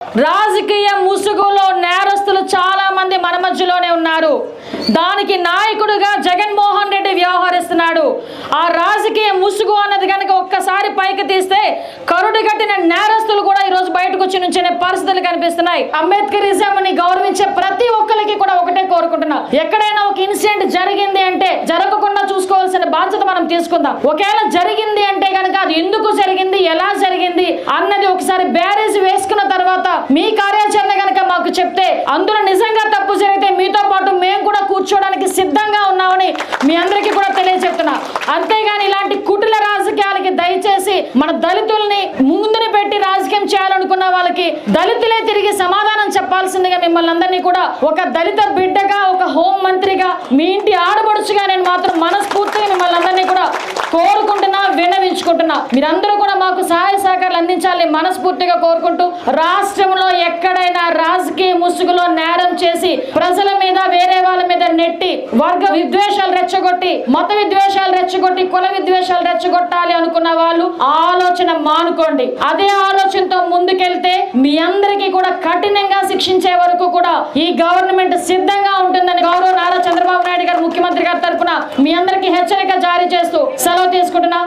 రాజకీయ ముసుగులో నేరస్తులు చాలా మంది మన మధ్యలోనే ఉన్నారు. దానికి నాయకుడుగా జగన్మోహన్ రెడ్డి వ్యవహరిస్తున్నాడు. ఆ రాజకీయ ముసుగు అన్నది కనుక ఒక్కసారి పైకి తీస్తే కరుడు కట్టిన నేరస్తులు కూడా ఈరోజు బయటకు వచ్చి నుంచే పరిస్థితులు కనిపిస్తున్నాయి. అంబేద్కరిజం ని గౌరవించే ప్రతి ఒక్కరికి కూడా ఒకటే కోరుకుంటున్నా. ఎక్కడైనా ఒక ఇన్సిడెంట్ జరిగింది అంటే జరగకుండా చూసుకోవాల్సిన బాధ్యత మనం తీసుకుందాం. ఒకవేళ జరిగింది అంటే కనుక అది ఎందుకు జరిగింది ఎలా జరిగింది అన్నది ఒకసారి బేర్ మీ కార్యాచరణ కనుక మాకు చెప్తే అందులో నిజంగా తప్పు జరిగితే మీతో పాటు మేము కూడా కూర్చోవడానికి సిద్ధంగా ఉన్నామని మీ అందరికీ కూడా తెలియజెప్తున్నా అంతేగాని ఇలాంటి కుటిల రాజకీయాలకి దయచేసి మన దళితుల్ని ముందున పెట్టి రాజకీయం చేయాలనుకున్న వాళ్ళకి దళితులే తిరిగి సమాధానం చెప్పాల్సిందిగా మిమ్మల్ని అందరినీ కూడా ఒక దళిత బిడ్డగా ఒక హోం మంత్రిగా మీ ఇంటి ఆడబడుచుగా నేను మాత్రం మనస్ఫూర్తిగా మిమ్మల్ని అందరినీ కూడా మీరందరూ కూడా మాకు సహాయ సహకారాలు అందించాలని మనస్ఫూర్తిగా కోరుకుంటూ రాష్ట్రంలో ఎక్కడైనా రాజకీయ ముసుగులో నేరం చేసి ప్రజల మీద వేరే వాళ్ళ మీద నెట్టి వర్గ విద్వేషాలు రెచ్చగొట్టి మత విద్వేషాలు రెచ్చగొట్టి కుల విద్వేషాలు రెచ్చగొట్టాలి అనుకున్న వాళ్ళు ఆలోచన మానుకోండి. అదే ఆలోచనతో ముందుకెళ్తే మీ అందరికీ కూడా కఠినంగా శిక్షించే వరకు కూడా ఈ గవర్నమెంట్ సిద్ధంగా ఉంటుందని గౌరవ నారా చంద్రబాబు నాయుడు గారు ముఖ్యమంత్రి గారి తరఫున మీ అందరికీ హెచ్చరిక జారీ చేస్తూ సెలవు తీసుకుంటున్నా.